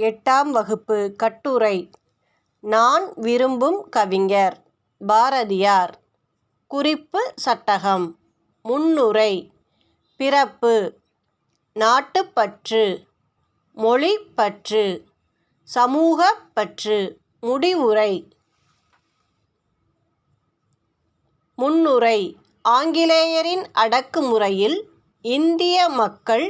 எட்டாம் வகுப்பு கட்டுரை. நான் விரும்பும் கவிஞர். பாரதியார். குறிப்பு சட்டகம். முன்னுரை. பிறப்பு. நாட்டுப்பற்று மொழி பற்று. சமூகப்பற்று முடிவுரை. முன்னுரை. ஆங்கிலேயரின் அடக்குமுறையில் இந்திய மக்கள்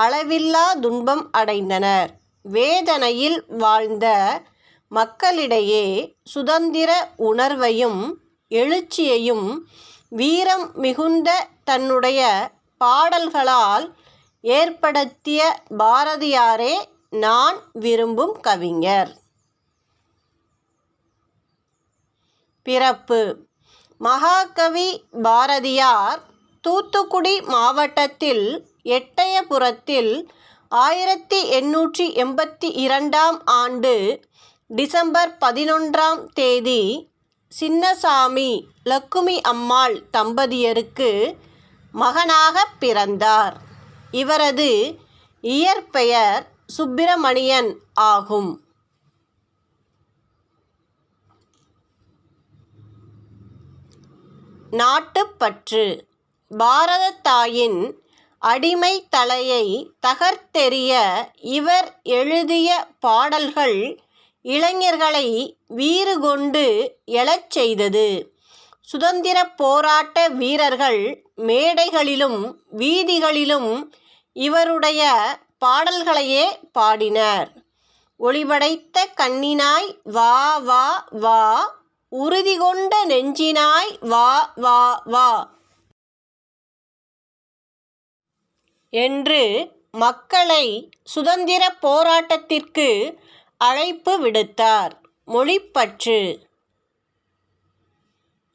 அளவில்லா துன்பம் அடைந்தனர். வேதனையில் வாழ்ந்த மக்களிடையே சுதந்திர உணர்வையும் எழுச்சியையும் வீரம் மிகுந்த தன்னுடைய பாடல்களால் ஏற்படுத்திய பாரதியாரே நான் விரும்பும் கவிஞர். பிறப்பு. மகாகவி பாரதியார் தூத்துக்குடி மாவட்டத்தில் எட்டயபுரத்தில் ஆயிரத்தி எண்ணூற்றி எண்பத்தி இரண்டாம் ஆண்டு டிசம்பர் பதினொன்றாம் தேதி சின்னசாமி லக்குமி அம்மாள் தம்பதியருக்கு மகனாக பிறந்தார். இவரது இயற்பெயர் சுப்பிரமணியன் ஆகும். நாட்டுப்பற்று. பாரத தாயின் அடிமை தலையை தகர்த்தெறிய இவர் எழுதிய பாடல்கள் இளைஞர்களை வீறு கொண்டு எழச் செய்தது. சுதந்திரப் போராட்ட வீரர்கள் மேடைகளிலும் வீதிகளிலும் இவருடைய பாடல்களையே பாடினர். ஒளிபடைத்த கண்ணினாய் வா வா வா உறுதி கொண்ட நெஞ்சினாய் வா வா வா. என்று மக்களை சுதந்திரப் போராட்டத்திற்கு அழைப்பு விடுத்தார். மொழிப்பற்று.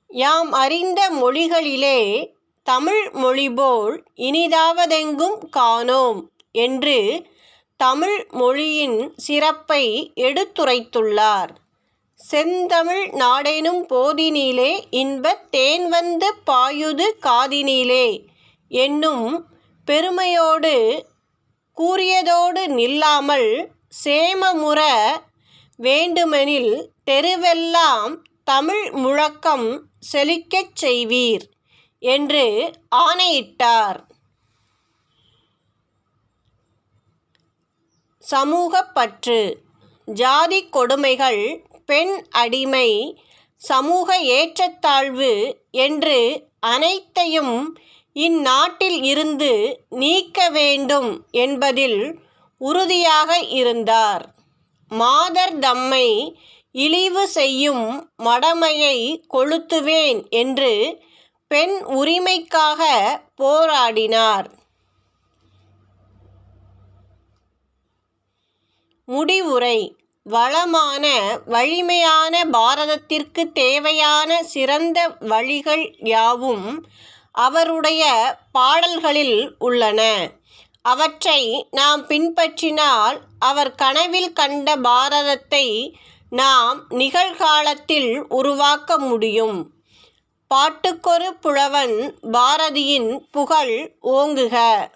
யாம் அறிந்த மொழிகளிலே தமிழ் மொழிபோல் இனிதாவதெங்கும் காணோம் என்று தமிழ் மொழியின் சிறப்பை எடுத்துரைத்துள்ளார். செந்தமிழ் நாடெனும் போதினிலே இன்பத் தேன் வந்து பாயுது காதினிலே என்னும் பெருமையோடு கூறியதோடு நில்லாமல் சேமமுற வேண்டுமெனில் தெருவெல்லாம் தமிழ் முழக்கம் செழிக்கச் செய்வீர் என்று ஆணையிட்டார். சமூகப்பற்று ஜாதி கொடுமைகள் பெண் அடிமை சமூக ஏற்றத்தாழ்வு என்று அனைத்தையும் இந்நாட்டில் இருந்து நீக்க வேண்டும் என்பதில் உறுதியாக இருந்தார். மாதர் தம்மை இழிவு செய்யும் மடமையை கொளுத்துவேன் என்று பெண் உரிமைக்காக போராடினார். முடிவுரை. வளமான வலிமையான பாரதத்திற்கு தேவையான சிறந்த வழிகள் யாவும் அவருடைய பாடல்களில் உள்ளன. அவற்றை நாம் பின்பற்றினால் அவர் கனவில் கண்ட பாரதத்தை நாம் நிகழ்காலத்தில் உருவாக்க முடியும். பாட்டுக்கொரு புலவன் பாரதியின் புகழ் ஓங்குக.